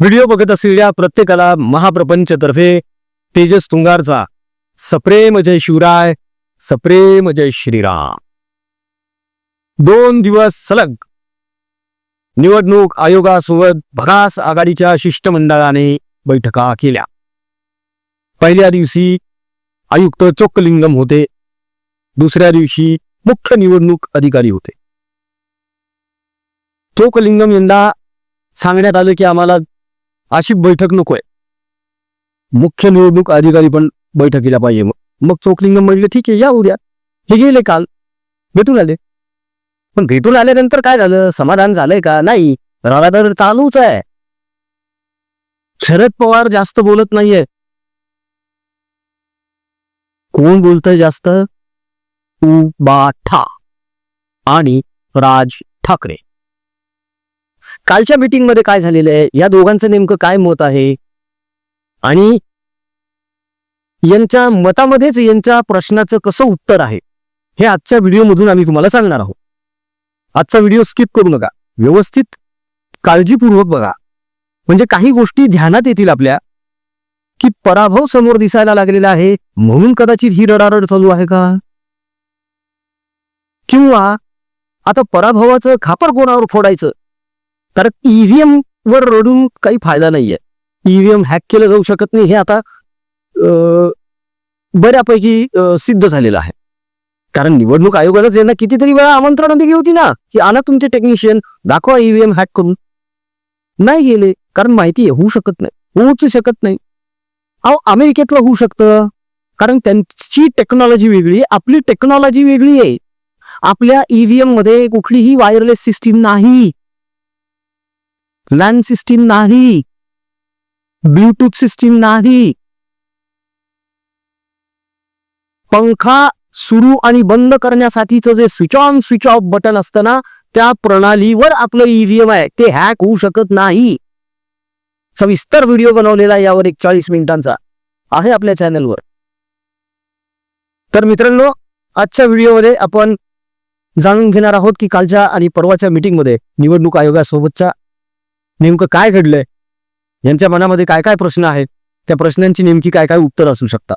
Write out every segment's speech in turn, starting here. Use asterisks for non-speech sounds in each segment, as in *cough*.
Video बघत असलेल्या प्रत्येकाला महाप्रपंच तर्फे तेजस तुंगारचा सप्रेम जय शिवराय सप्रेम जय श्रीराम. दोन दिवस सलग निवडणूक आयोगासोबत भरास आघाडीच्या शिष्टमंडळाने बैठका केल्या. पहिल्या दिवशी आयुक्त चोक्कलिंगम होते. दुसऱ्या दिवशी मुख्य निवडणूक अधिकारी होते. चोकलिंगम यंदा सांगण्यात आलं की आम्हाला अशी बैठक नकोय. मुख्य निवडणूक अधिकारी पण बैठकीला पाहिजे मग. मग चोकलिंगम म्हणले ठीक आहे या उद्या. हे गेले काल. भेटून आले. पण भेटून आल्यानंतर काय झालं? समाधान झालंय का? नाही रडादर चालूच आहे. शरद पवार जास्त बोलत नाहीये. कोण बोलतंय जास्त? उबाठा आणि राज ठाकरे. कालच्या मीटिंगमध्ये काय झालेलं आहे? या दोघांचं नेमकं काय मत आहे? आणि यांच्या मतामध्येच यांच्या प्रश्नाचं कसं उत्तर आहे? हे आजच्या व्हिडिओमधून आम्ही तुम्हाला सांगणार आहोत. आजचा व्हिडिओ स्किप करू नका. व्यवस्थित काळजीपूर्वक बघा. म्हणजे काही गोष्टी ध्यानात येतील आपल्या की पराभव समोर दिसायला लागलेला आहे म्हणून कदाचित ही रडारड चालू आहे का? किंवा आता पराभवाचं खापर कोणावर फोडायचं? कारण ईव्हीएम वर रडून काही फायदा नाहीये. ईव्हीएम हॅक केलं जाऊ शकत नाही हे आता बऱ्यापैकी सिद्ध झालेलं आहे. कारण निवडणूक आयोगालाच यांना कितीतरी वेळा आमंत्रण दिली होती ना की आणा तुमचे टेक्निशियन दाखवा ईव्हीएम हॅक करून. नाही गेले कारण माहिती आहे होऊ शकत नाही होऊच शकत नाही. अहो अमेरिकेतलं होऊ शकतं कारण त्यांची टेक्नॉलॉजी वेगळी आहे आपली टेक्नॉलॉजी वेगळी आहे. आपल्या ईव्हीएममध्ये कुठलीही वायरलेस सिस्टीम नाही. लॅन सिस्टीम नाही. ब्लूटूथ सिस्टीम नाही. पंखा सुरू आणि बंद करण्यासाठीचं जे switch on switch off button असतं ना त्या प्रणालीवर आपलं ईव्हीएम आहे. ते हॅक होऊ शकत नाही. सविस्तर व्हिडिओ बनवलेला यावर एक चाळीस मिनिटांचा आहे आपल्या चॅनलवर तर मित्रांनो आजच्या व्हिडिओमध्ये आपण जाणून घेणार आहोत की कालच्या आणि परवाच्या मीटिंगमध्ये निवडणूक आयोगासोबतच्या नेमकं काय घडलंय? यांच्या मनामध्ये काय काय प्रश्न आहेत? त्या प्रश्नांची नेमकी काय काय उत्तर असू शकतात?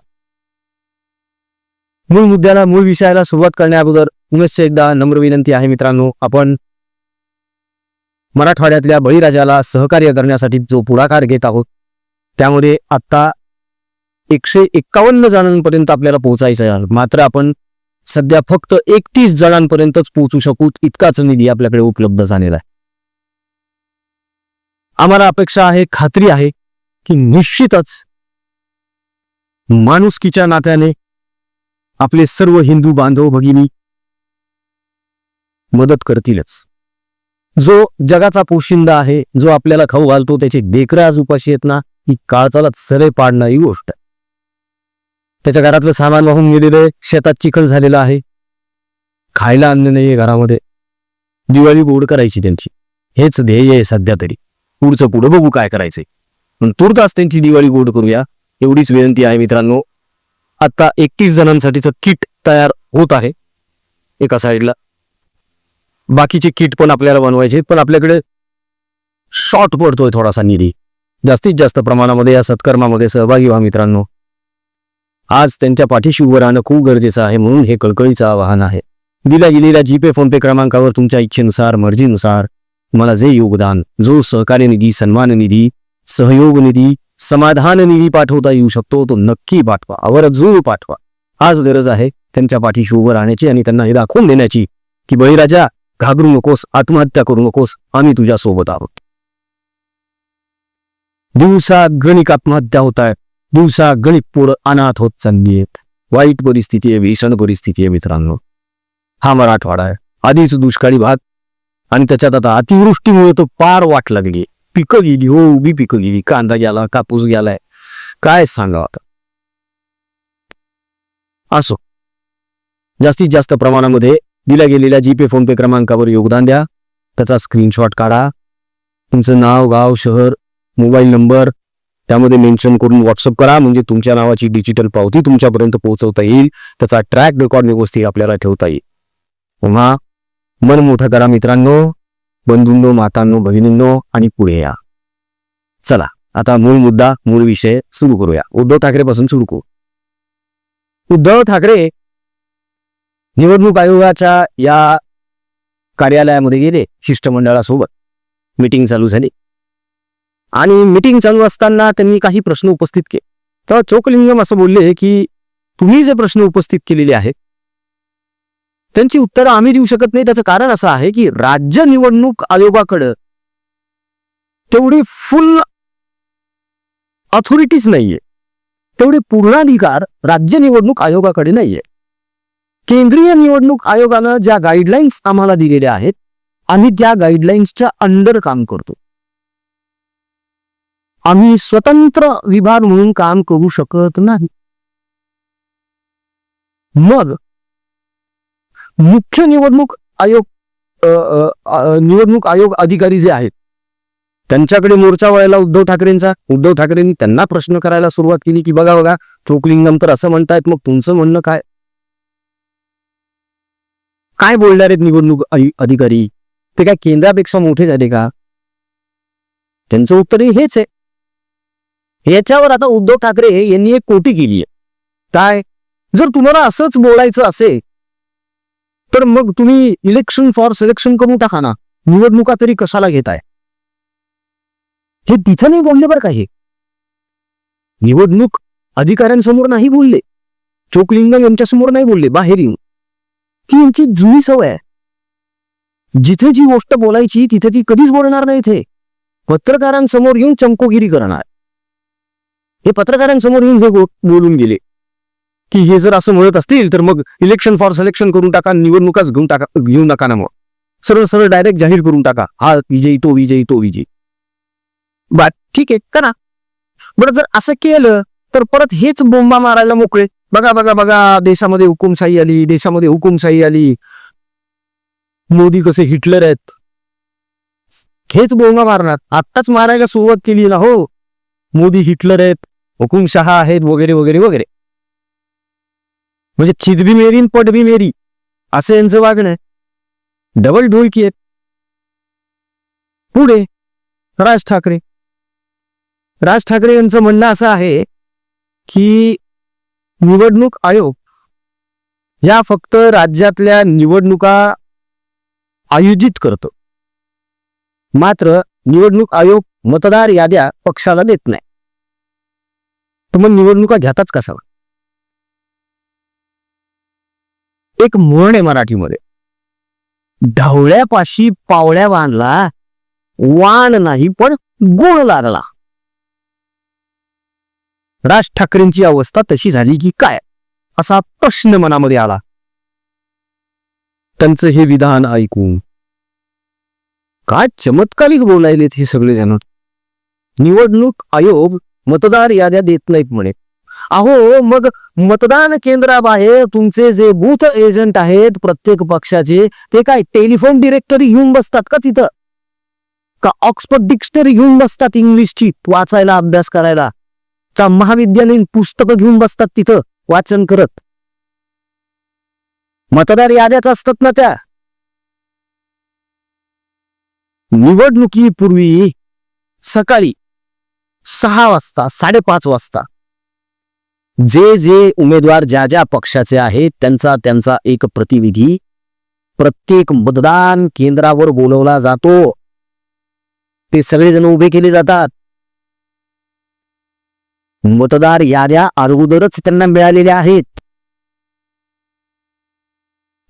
मूळ मुद्द्याला मूळ विषयाला सुरुवात करण्या अगोदर पुनश्च एकदा नम्र विनंती आहे मित्रांनो आपण मराठवाड्यातल्या बळीराजाला सहकार्य करण्यासाठी जो पुढाकार घेत आहोत त्यामध्ये आत्ता एकशे एक्कावन्न जणांपर्यंत आपल्याला पोहोचायचं आहे. मात्र आपण सध्या फक्त एकतीस जणांपर्यंतच पोहोचू शकू इतकाच निधी आपल्याकडे उपलब्ध झालेला आहे. आम्हाला अपेक्षा आहे खात्री आहे की निश्चितच माणुसकीच्या नात्याने आपले सर्व हिंदू बांधव भगिनी मदत करतीलच. जो जगाचा पोशिंदा आहे जो आपल्याला खाऊ घालतो त्याचे देखरे आज उपाशी येत ना ही काळचाला सरे पाडणारी गोष्ट आहे. त्याच्या घरातलं सामान वाहून गेलेलं आहे शेतात चिखल झालेलं आहे. खायला अन्न नाहीये घरामध्ये. दिवाळी गोड करायची त्यांची. हेच ध्येय आहे सध्या तरी. पुढचं पुढं बघू काय करायचंय. पण तूर्तास त्यांची दिवाळी गोड करूया. एवढीच विनंती आहे मित्रांनो. आता एकतीस जणांसाठीचं किट तयार होत आहे. एका साईडला. बाकीचे किट पण आपल्याला बनवायचे आहेत, पण आपल्याकडे शॉर्ट पडतोय थोडासा निधी. जास्तीत जास्त प्रमाणामध्ये या सत्कर्मामध्ये सहभागी व्हा मित्रांनो. आज त्यांच्या पाठीशी उभं राहणं खूप गरजेचं आहे म्हणून हे कळकळीचं आवाहन आहे. दिल्या गेलेल्या जीपे फोनपे क्रमांकावर तुमच्या इच्छेनुसार मर्जीनुसार तुम्हाला जे योगदान जो सहकार्य निधी सन्मान निधी सहयोग निधी समाधान निधी पाठवता येऊ शकतो तो नक्की पाठवा आवर्जून पाठवा. आज गरज आहे त्यांच्या पाठीशी उभं राहण्याची आणि त्यांना हे दाखवून देण्याची की बळीराजा घाबरू नकोस आत्महत्या करू नकोस आम्ही तुझ्या सोबत आहोत. दिवसा गणिक आत्महत्या होत आहेत दिवसा गणित पोरं अनाथ होत चालली आहेत वाईट परिस्थिती आहे भीषण परिस्थिती आहे मित्रांनो. हा मराठवाडा आहे. आधीच दुष्काळी भाग आणि त्याच्यात आता अतिवृष्टीमुळे तो पार वाट लागली. पिकं गेली हो उभी पिकं गेली. कांदा गेला कापूस गेलाय. काय सांगावं आता? असो. जास्तीत जास्त प्रमाणामध्ये दिल्या गेलेल्या जीपे फोनपे क्रमांकावर योगदान द्या. त्याचा स्क्रीनशॉट काढा. तुमचं नाव गाव शहर मोबाईल नंबर त्यामध्ये मेन्शन करून व्हॉट्सअप करा. म्हणजे तुमच्या नावाची डिजिटल पावती तुमच्यापर्यंत पोहोचवता येईल. त्याचा ट्रॅक रेकॉर्ड व्यवस्थित आपल्याला ठेवता येईल. पुन्हा मन मोठं करा मित्रांनो बंधूंनो मातांनो भगिनींनो आणि पुढे या. चला आता मूळ मुद्दा मूळ विषय सुरू करूया. उद्धव ठाकरे पासून सुरू करू. उद्धव ठाकरे निवडणूक आयोगाच्या या कार्यालयामध्ये गेले शिष्टमंडळासोबत. मीटिंग चालू झाली. आणि मीटिंग चालू असताना त्यांनी काही प्रश्न उपस्थित केले. तेव्हा चोकलिंगम असं बोलले की तुम्ही जे प्रश्न उपस्थित केलेले आहेत त्यांची उत्तरं आम्ही देऊ शकत नाही. त्याचं कारण असं आहे की राज्य निवडणूक आयोगाकडं तेवढी फुल अथॉरिटीज नाहीये. तेवढे पूर्णाधिकार राज्य निवडणूक आयोगाकडे नाहीये. केंद्रीय निवडणूक आयोगानं ज्या गाईडलाईन्स आम्हाला दिलेल्या आहेत आम्ही त्या गाईडलाईन्सच्या अंडर काम करतो. आम्ही स्वतंत्र विभाग म्हणून काम करू शकत नाही. मग मुख्य निवडणूक आयोग निवडणूक आयोग अधिकारी जे आहेत त्यांच्याकडे मोर्चा वळायला उद्धव ठाकरेंचा. उद्धव ठाकरेंनी त्यांना प्रश्न करायला सुरुवात केली की बघा बघा चोकलिंगम तर असं म्हणतायत मग तुमचं म्हणणं काय? काय बोलणार आहेत निवडणूक अधिकारी? ते काय केंद्रापेक्षा मोठे झाले का? त्यांचं उत्तर हेच आहे. याच्यावर आता उद्धव ठाकरे यांनी एक कोटी केली आहे. काय? जर तुम्हाला असंच बोलायचं असेल तर मग तुम्ही इलेक्शन फॉर सिलेक्शन करून टाका ना. निवडणुका तरी कशाला घेताय? हे तिथं नाही बोलले बरं का हे? निवडणूक अधिकाऱ्यांसमोर नाही बोलले. चोकलिंगम यांच्यासमोर नाही बोलले बाहेर येऊन. की यांची जुनी सवय आहे. जिथे जी गोष्ट बोलायची तिथे ती कधीच बोलणार नाही इथे. पत्रकारांसमोर येऊन चमकोगिरी करणार. हे पत्रकारांसमोर येऊन हे बोलून गेले. की हे जर असं म्हणत असतील तर मग इलेक्शन फॉर सिलेक्शन करून टाका निवडणुकाच घेऊन टाका घेऊ नका ना मग. सरळ सरळ डायरेक्ट जाहीर करून टाका. हा विजयी तो विजयी तो विजयी. बा ठीक आहे करा. बरं जर असं केलं तर परत हेच बोंबा मारायला मोकळे. बघा बघा बघा देशामध्ये हुकुमशाही आली देशामध्ये हुकुमशाही आली. मोदी कसे हिटलर आहेत. हेच बोंबा मारणार. आत्ताच मारायला सुरुवात केली ना हो. मोदी हिटलर आहेत हुकुमशहा आहेत वगैरे वगैरे वगैरे. म्हणजे चिदबी मेरी न पट मेरी। असं यांचं वागणं आहे डबल ढोलकी आहेत पुढे राज ठाकरे। राज ठाकरे यांचं म्हणणं असं आहे की निवडणूक आयोग या फक्त राज्यातल्या निवडणुका आयोजित करतो. मात्र निवडणूक आयोग मतदार याद्या पक्षाला देत नाही. तर मग निवडणुका घेताच कसा एक म्हण आहे मराठीमध्ये. ढवळ्यापाशी पावळ्या बांधला वाण नाही पण गुण लागला. राज ठाकरेंची अवस्था तशी झाली की काय? असा प्रश्न मनामध्ये आला. त्यांचं हे विधान ऐकून काय चमत्कारिक बोलायलेत हे सगळे जण निवडणूक आयोग मतदार याद्या देत नाहीत म्हणे. अहो मग मतदान केंद्राबाहेर तुमचे जे बूथ एजंट आहेत प्रत्येक पक्षाचे ते काय टेलिफोन डिरेक्टरी घेऊन बसतात का तिथं? का ऑक्सफर्ड डिक्शनरी घेऊन बसतात इंग्लिशची वाचायला अभ्यास करायला? का महाविद्यालयीन पुस्तकं घेऊन बसतात तिथं वाचन करत? मतदार याद्याच असतात ना त्या? निवडणुकीपूर्वी सकाळी सहा वाजता साडेपाच वाजता जे जे उमेदवार ज्या ज्या पक्षाचे आहेत त्यांचा त्यांचा एक प्रतिनिधी प्रत्येक मतदान केंद्रावर बोलवला जातो. ते सगळेजण उभे केले जातात. मतदार याद्या अगोदरच त्यांना मिळालेल्या आहेत.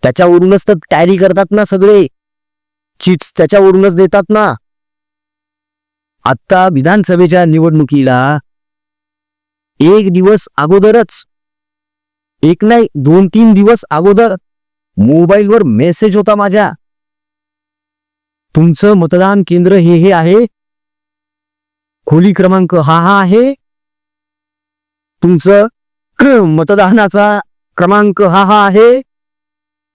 त्याच्यावरूनच तर टॅरी करतात ना सगळे. चिट्स त्याच्यावरूनच देतात ना. आता विधानसभेच्या निवडणुकीला एक दिवस अगोदरच. एक नाही दोन तीन दिवस अगोदर मोबाईलवर मेसेज होता माझ्या. तुमचं मतदान केंद्र हे हे आहे. खोली क्रमांक हा हा आहे. तुमचं *clears throat* मतदानाचा क्रमांक हा हा आहे.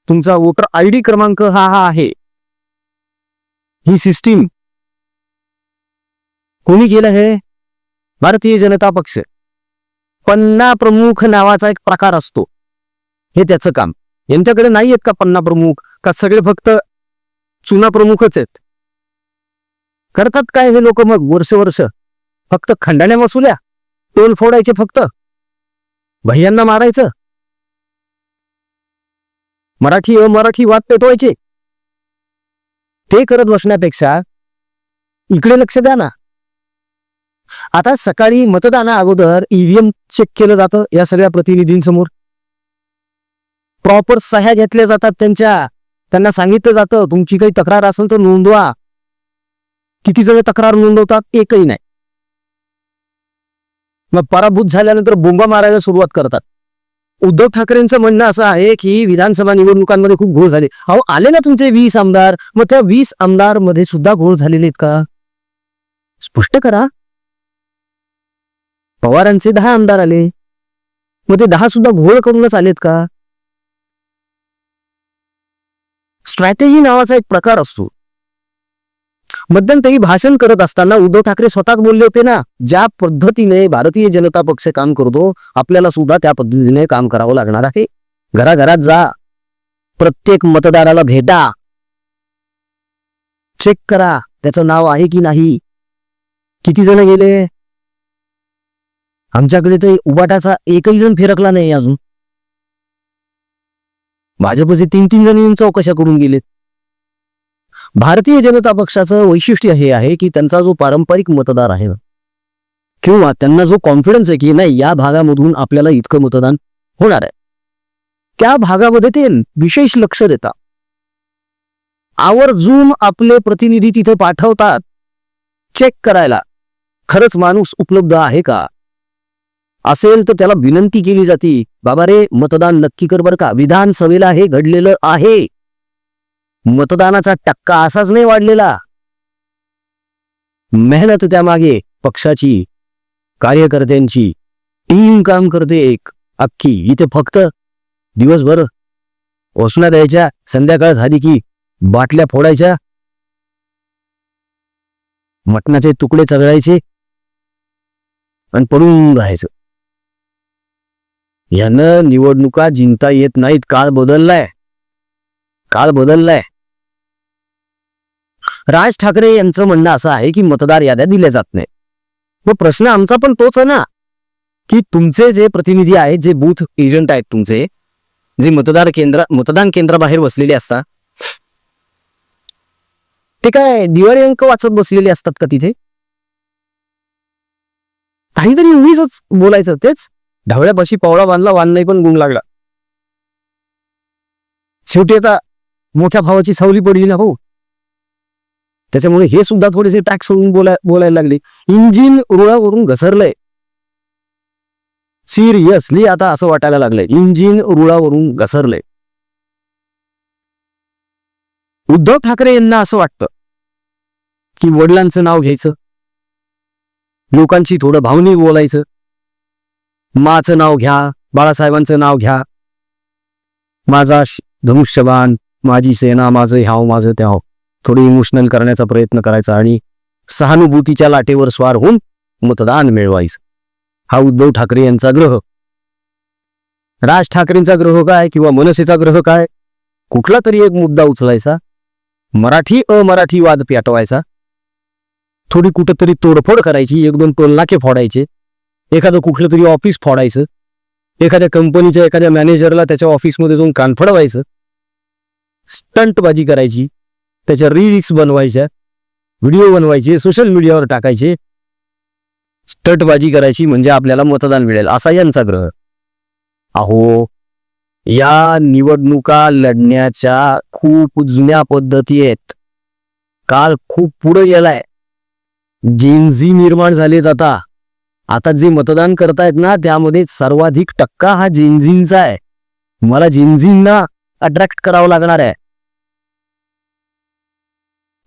तुमचा वोटर आय डी क्रमांक हा हा आहे. ही सिस्टीम कोणी केलं हे? भारतीय जनता पक्ष. पन्ना प्रमुख नावाचा एक प्रकार असतो. हे त्याचं काम. यांच्याकडे नाही आहेत का पन्ना प्रमुख? का सगळे फक्त चुना प्रमुखच आहेत? करतात काय हे लोक मग वर्ष वर्ष? फक्त खंडाण्या वसुल्या टोल फोडायचे फक्त? भैयांना मारायचं? मराठी अमराठी वाद पेटवायचे? ते करत बसण्यापेक्षा इकडे लक्ष द्या ना. आता सकाळी मतदाना अगोदर ईव्हीएम चेक केलं जातं या सगळ्या प्रतिनिधींसमोर. प्रॉपर सह्या घेतल्या जातात त्यांच्या. त्यांना सांगितलं जातं तुमची काही तक्रार असेल तर नोंदवा. किती जण तक्रार नोंदवतात? एकही नाही. मग पराभूत झाल्यानंतर बोंबा मारायला सुरुवात करतात. उद्धव ठाकरेंचं म्हणणं असं आहे की विधानसभा निवडणुकांमध्ये खूप घोळ झाले. अहो आले ना तुमचे वीस आमदार? मग त्या वीस आमदारमध्ये सुद्धा घोळ झालेले आहेत का? स्पष्ट करा. पवारांचे दहा आमदार आले. मग ते दहा सुद्धा घोळ करूनच आलेत का? स्ट्रॅटेजी नावाचा एक प्रकार असतो. मध्यंतरी भाषण करत असताना उद्धव ठाकरे स्वतःच बोलले होते ना ज्या पद्धतीने भारतीय जनता पक्ष काम करतो आपल्याला सुद्धा त्या पद्धतीने काम करावं लागणार आहे. घराघरात जा. प्रत्येक मतदाराला भेटा. चेक करा त्याचं नाव आहे की नाही? किती जण गेले? आमच्याकडे तर उबाटाचा एकही जण फिरकला नाही अजून. भाजपचे तीन तीन जण येऊन चौकशा करून गेलेत. भारतीय जनता पक्षाचं वैशिष्ट्य हे आहे की त्यांचा जो पारंपरिक मतदार आहे किंवा त्यांना जो कॉन्फिडन्स आहे की नाही या भागामधून आपल्याला इतकं मतदान होणार आहे. त्या भागामध्ये ते विशेष लक्ष देतात. आवर्जून आपले प्रतिनिधी तिथे पाठवतात. चेक करायला. खरंच माणूस उपलब्ध आहे का? असेल तर त्याला विनंती केली जाते. बाबा रे मतदान नक्की कर बरं का. विधानसभेला हे घडलेलं आहे. मतदानाचा टक्का असाच नाही वाढलेला. मेहनत त्यामागे. पक्षाची कार्यकर्त्यांची टीम काम करते एक. अख्खी. इथे फक्त दिवसभर ओसना द्यायच्या संध्याकाळ झाली की बाटल्या फोडायच्या मटणाचे तुकडे चघळायचे आणि पडून राहायचं. यानं निवडणुका जिंकता येत नाहीत. काळ बदललाय. काळ बदललाय. राज ठाकरे यांचं म्हणणं असं आहे की मतदार याद्या दिल्या जात नाही मग प्रश्न आमचा पण तोच आहे ना की तुमचे जे प्रतिनिधी आहेत जे बूथ एजंट आहेत तुमचे जे मतदार केंद्र मतदान केंद्राबाहेर बसलेले असतात ते काय दिवाळी अंक वाचत बसलेले असतात का तिथे? काहीतरी उगीच बोलायचं तेच. ढवळ्यापाशी पावळा बांधला वान नाही पण गुण लागला. शेवटी आता मोठ्या भावाची सावली पडली ना भाऊ. त्याच्यामुळे हे सुद्धा थोडेसे टॅक्स सोडून बोलाय बोलायला लागले. इंजिन रुळावरून घसरलंय. सिरियसली आता असं वाटायला लागलंय. इंजिन रुळावरून घसरलंय. उद्धव ठाकरे यांना असं वाटतं की वडिलांचं नाव घ्यायचं. लोकांशी थोडं भावनिक बोलायचं. माचं नाव घ्या बाळासाहेबांचं नाव घ्या. माझा श- धनुष्यबाण माझी सेना माझं ह्याव माझं त्याव. थोडी इमोशनल करण्याचा प्रयत्न करायचा आणि सहानुभूतीच्या लाटेवर स्वार होऊन मतदान मिळवायचं. हा उद्धव ठाकरे यांचा ग्रह. राज ठाकरेंचा ग्रह काय किंवा मनसेचा ग्रह काय? कुठला तरी एक मुद्दा उचलायचा. मराठी अमराठी वाद पेटवायचा. थोडी कुठंतरी तोडफोड करायची एक दोन टोलनाके फोडायचे. एखादं कुठलं तरी ऑफिस फोडायचं. एखाद्या कंपनीच्या एखाद्या मॅनेजरला त्याच्या ऑफिसमध्ये जाऊन कानफडवायचं स्टंटबाजी करायची. त्याच्या रील्स बनवायच्या. व्हिडिओ बनवायचे. सोशल मीडियावर टाकायचे. स्टंटबाजी करायची म्हणजे आपल्याला मतदान मिळेल असा यांचा ग्रह. अहो या निवडणुका लढण्याच्या खूप जुन्या पद्धती आहेत. काळ खूप पुढे गेलाय. जेनझी निर्माण झालेत आता. आता जे मतदान करतायत ना त्यामध्ये सर्वाधिक टक्का हा जेनझींचा आहे. मला जेनझींना अट्रॅक्ट करावं लागणार आहे.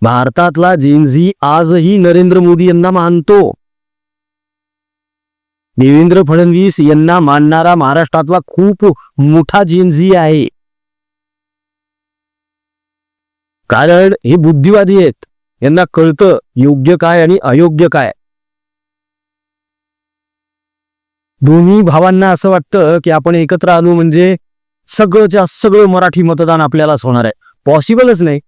भारतातला जिनझी आजही नरेंद्र मोदी यांना मानतो. देवेंद्र फडणवीस यांना मानणारा महाराष्ट्रातला खूप मोठा जिनझी आहे. कारण हे बुद्धिवादी आहेत. यांना कळतं योग्य काय आणि अयोग्य काय. दोन्ही भावांना असं वाटतं की आपण एकत्र आलो म्हणजे सगळंच्या सगळं मराठी मतदान आपल्यालाच होणार आहे. पॉसिबलच नाही.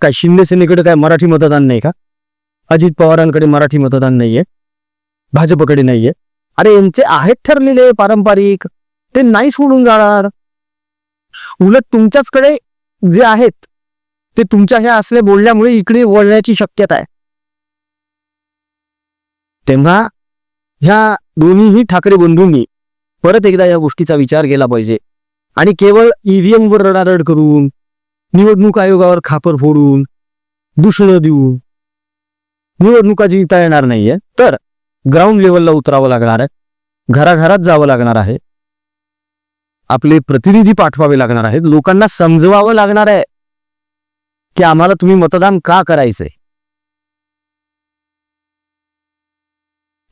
काय शिंदे सेनेकडे काय मराठी मतदान नाही का? अजित पवारांकडे मराठी मतदान नाहीये. भाजपकडे नाहीये. अरे यांचे आहेत ठरलेले पारंपरिक. ते नाही सोडून जाणार. उलट तुमच्याचकडे जे आहेत ते तुमच्या ह्या असले बोलल्यामुळे इकडे वळण्याची शक्यता आहे. तेव्हा ह्या दोन्हीही ठाकरे बंधूंनी परत एकदा या गोष्टीचा विचार केला पाहिजे. आणि केवळ ईव्हीएम वर रडारड करून निवडणूक आयोगावर खापर फोडून दूषणं देऊन निवडणुका जिंकता येणार नाहीये तर ग्राउंड लेवलला उतरावं लागणार आहे. घराघरात जावं लागणार आहे. आपले प्रतिनिधी पाठवावे लागणार आहेत. लोकांना समजवावं लागणार आहे. की आम्हाला तुम्ही मतदान का करायचंय?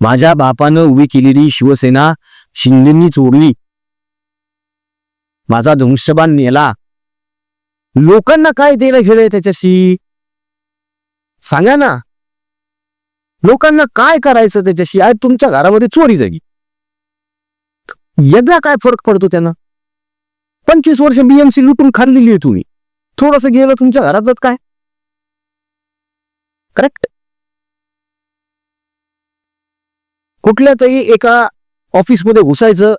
माझ्या बापानं उभी केलेली शिवसेना शिंदेंनी चोरली. माझा धनुष्यबाण नेला. लोकांना काय देणं घेणं त्याच्याशी? सांगा ना. लोकांना काय करायचं त्याच्याशी? आज तुमच्या घरामध्ये चोरी झाली. यदा काय फरक पडतो त्यांना? पंचवीस वर्ष बीएमसी लुटून खाल्लेली आहे तुम्ही. थोडस गेलं तुमच्या घरातच काय? करेक्ट कुठल्या तरी एका ऑफिसमध्ये घुसायचं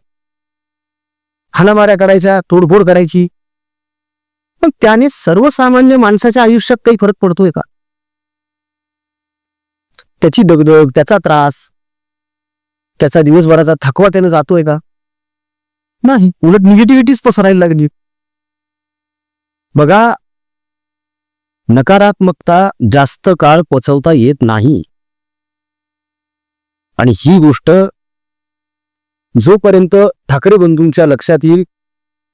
हाणामाऱ्या करायच्या तोडफोड करायची. पण त्याने सर्वसामान्य माणसाच्या आयुष्यात काही फरक पडतोय का? त्याची दगदग त्याचा त्रास त्याचा दिवसभराचा थकवा त्याने जातोय का? नाही उलट निगेटिव्हिटीच पसरायला लागली. बघा नकारात्मकता जास्त काळ पचवता येत नाही. आणि ही गोष्ट जोपर्यंत ठाकरे बंधूंच्या लक्षात येईल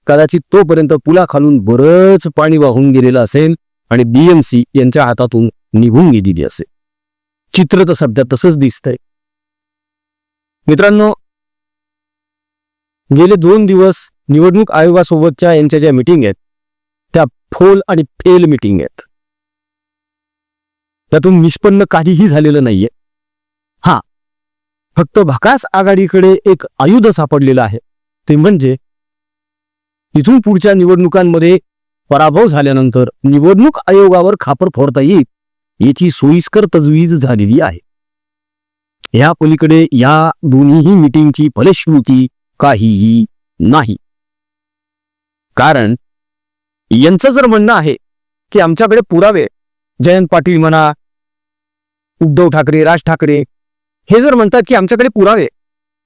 कदाचित तोपर्यंत पुलाखालून बरंच पाणी वाहून गेलेलं असेल आणि बीएमसी यांच्या हातातून निघून गेलेली असेल. चित्र तर सध्या तसंच दिसतंय. मित्रांनो गेले दोन दिवस निवडणूक आयोगासोबतच्या यांच्या ज्या मिटिंग आहेत त्या फोल आणि फेल मिटिंग आहेत. त्यातून निष्पन्न काहीही झालेलं नाहीये. फक्त भकास आघाडीकडे एक आयुध सापडलेलं आहे. ते म्हणजे इथून पुढच्या निवडणुकांमध्ये पराभव झाल्यानंतर निवडणूक आयोगावर खापर फोडता येईल याची सोयीस्कर तजवीज झालेली आहे. या पलीकडे या दोन्हीही मिटिंगची फलश्रुती काहीही नाही. कारण यांचं जर म्हणणं आहे की आमच्याकडे पुरावे जयंत पाटील म्हणा उद्धव ठाकरे राज ठाकरे हे जर म्हणतात की आमच्याकडे पुरावे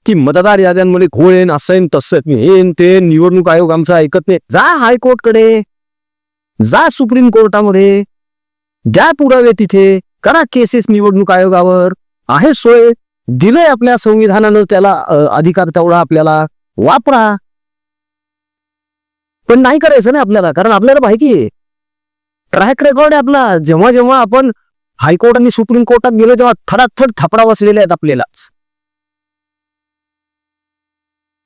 की मतदार याद्यांमध्ये घोळेन असेन तसं येन ते निवडणूक आयोग आमचा ऐकत नाही. जा हायकोर्टकडे जा सुप्रीम कोर्टामध्ये द्या पुरावे तिथे करा केसेस निवडणूक आयोगावर. आहे सोय दिलंय आपल्या संविधानानं त्याला अधिकार तेवढा आपल्याला वापरा. पण नाही करायचं ना आपल्याला कारण आपल्याला माहिती आहे. ट्रॅक रेकॉर्ड आहे आपला जेव्हा जेव्हा आपण हायकोर्ट आणि सुप्रीम कोर्टात गेलो तेव्हा थराथर थापडा बसलेले आहेत आपल्यालाच.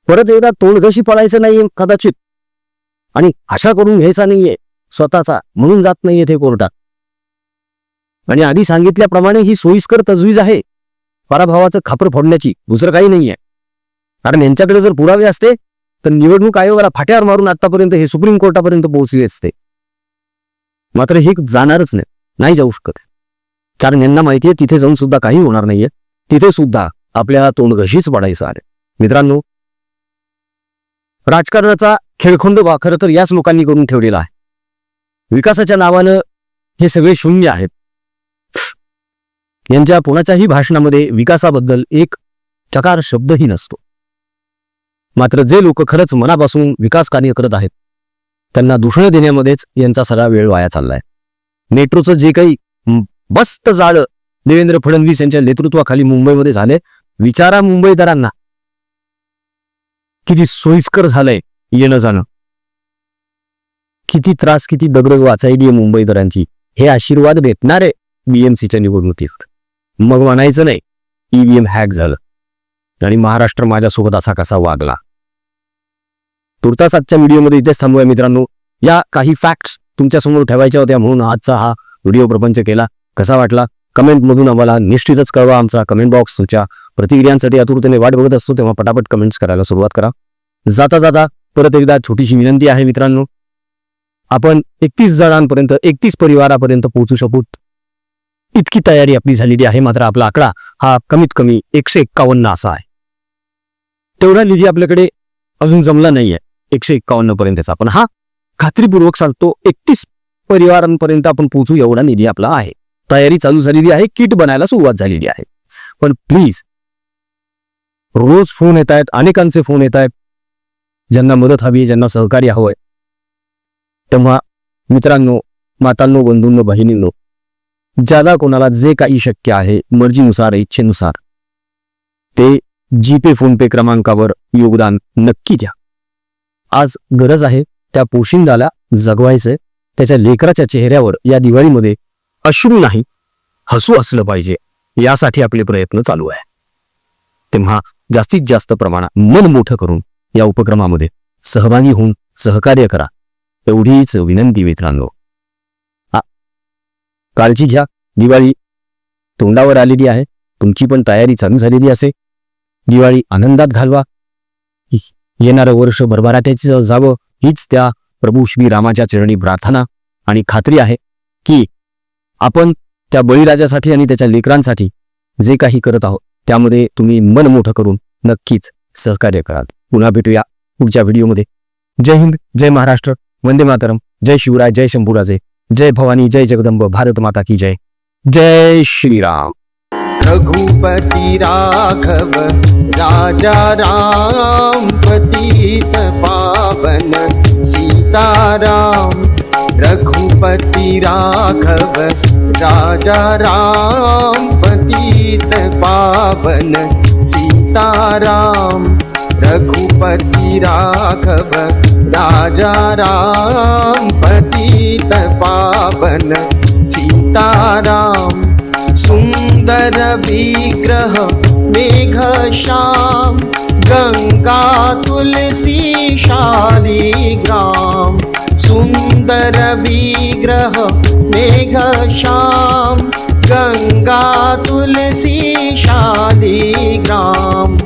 परत एकदा तोंड कशी पडायचं नाहीये कदाचित. आणि आशा करून घ्यायचा नाहीये. स्वतःचा. म्हणून जात नाहीये ते कोर्टात. आणि आधी सांगितल्याप्रमाणे ही सोयीस्कर तजवीज आहे. पराभवाचं खापर फोडण्याची. दुसरं काही नाहीये. कारण यांच्याकडे जर पुरावे असते तर निवडणूक आयोगाला फाट्यावर मारून आतापर्यंत हे सुप्रीम कोर्टापर्यंत पोहोचले असते. मात्र हे जाणारच नाही. नाही जाऊ शकत. कारण यांना माहितीये तिथे जाऊन सुद्धा काही होणार नाहीये. तिथे सुद्धा आपल्या तोंड घशीच पडायचं आहे. मित्रांनो राजकारणाचा खेळखुंड वा खरं तर याच लोकांनी करून ठेवलेला आहे. विकासाच्या नावानं हे सगळे शून्य आहेत. यांच्या कोणाच्याही भाषणामध्ये विकासाबद्दल एक चकार शब्दही नसतो. मात्र जे लोक खरंच मनापासून विकास कार्य करत आहेत त्यांना दूषणं देण्यामध्येच यांचा सगळा वेळ वाया चाललाय. मेट्रोचं जे काही बस्त जाळं. देवेंद्र फडणवीस यांच्या नेतृत्वाखाली मुंबईमध्ये झाले. विचारा मुंबईदारांना. किती सोयीस्कर झालंय येणं जाणं. किती त्रास किती दगदग वाचायली आहे मुंबईकरांची. हे आशीर्वाद भेटणार आहे बीएमसीच्या निवडणुकीत. मग म्हणायचं नाही ईव्हीएम हॅक झालं. आणि महाराष्ट्र माझ्यासोबत असा कसा वागला. तुर्तास आजच्या व्हिडिओमध्ये इथेच थांबूया मित्रांनो. या काही फॅक्ट्स तुमच्यासमोर ठेवायच्या होत्या म्हणून आजचा हा व्हिडिओ प्रपंच केला. कसा वाटला? कमेंटमधून आम्हाला निश्चितच कळवा. आमचा कमेंट बॉक्स तुमच्या प्रतिक्रियांसाठी आतुरतेने वाट बघत असतो तेव्हा पटापट कमेंट्स करायला सुरुवात करा. जाता जाता परत एकदा छोटीशी विनंती आहे मित्रांनो. आपण एकतीस जणांपर्यंत एकतीस परिवारापर्यंत पोहोचू शकू. इतकी तयारी आपली झालेली आहे मात्र आपला आकडा हा कमीत कमी एकशे एक्कावन्न असा आहे. तेवढा निधी आपल्याकडे अजून जमला नाहीये एकशे एक्कावन्न पर्यंतचा. पण हा खात्रीपूर्वक सांगतो एकतीस परिवारांपर्यंत आपण पोहोचू एवढा निधी आपला आहे. तयारी चालू झालेली आहे किट बनायला सुरुवात झालेली आहे. पण प्लीज रोज फोन येत आहेत अनेकांचे फोन येत आहेत. ज्यांना मदत हवी आहे ज्यांना सहकार्य हवंय तेव्हा मित्रांनो मातांनो बंधूंनो बहिणींनो ज्याला कोणाला जे काही शक्य आहे मर्जीनुसार इच्छेनुसार ते जीपे फोनपे क्रमांकावर योगदान नक्की द्या. आज गरज आहे त्या पोशिंदाला जगवायचंय त्याच्या लेकराच्या चेहऱ्यावर या दिवाळीमध्ये अश्रू नाही. हसू असलं पाहिजे. यासाठी आपले प्रयत्न चालू आहे. तेव्हा जास्तीत जास्त प्रमाणात मन मोठं करून या उपक्रमामध्ये सहभागी होऊन सहकार्य करा. एवढीच विनंती मित्रांनो. काळजी घ्या. दिवाळी तोंडावर आलेली आहे. तुमची पण तयारी चालू झालेली असे दिवाळी आनंदात घालवा. येणारं वर्ष भरभराट्याचं जावं. हीच त्या प्रभू श्री रामाच्या चरणी प्रार्थना आणि खात्री आहे की आपण त्या बळीराजासाठी आणि त्याच्या लेकरांसाठी जे काही करत आहोत त्यामध्ये तुम्ही मन मोठं करून नक्कीच सहकार्य कराल. पुन्हा भेटूया पुढच्या व्हिडिओमध्ये. जय हिंद जय महाराष्ट्र वंदे मातरम जय शिवराय जय शंभूराजे जय भवानी जय जगदंब भारत माता की जय. जय श्रीराम. रघुपति राघव राजा राम पतित पावन सीताराम। रघुपति राघव राजा राम पतित पावन सीताराम रघुपति राघव राजा राम पतित पावन सीताराम। सुन्दर विग्रह मेघ श्याम गङ्गा तुलसी शालिग्राम सुन्दर विग्रह मेघ श्याम गङ्गा तुलसी शालिग्राम।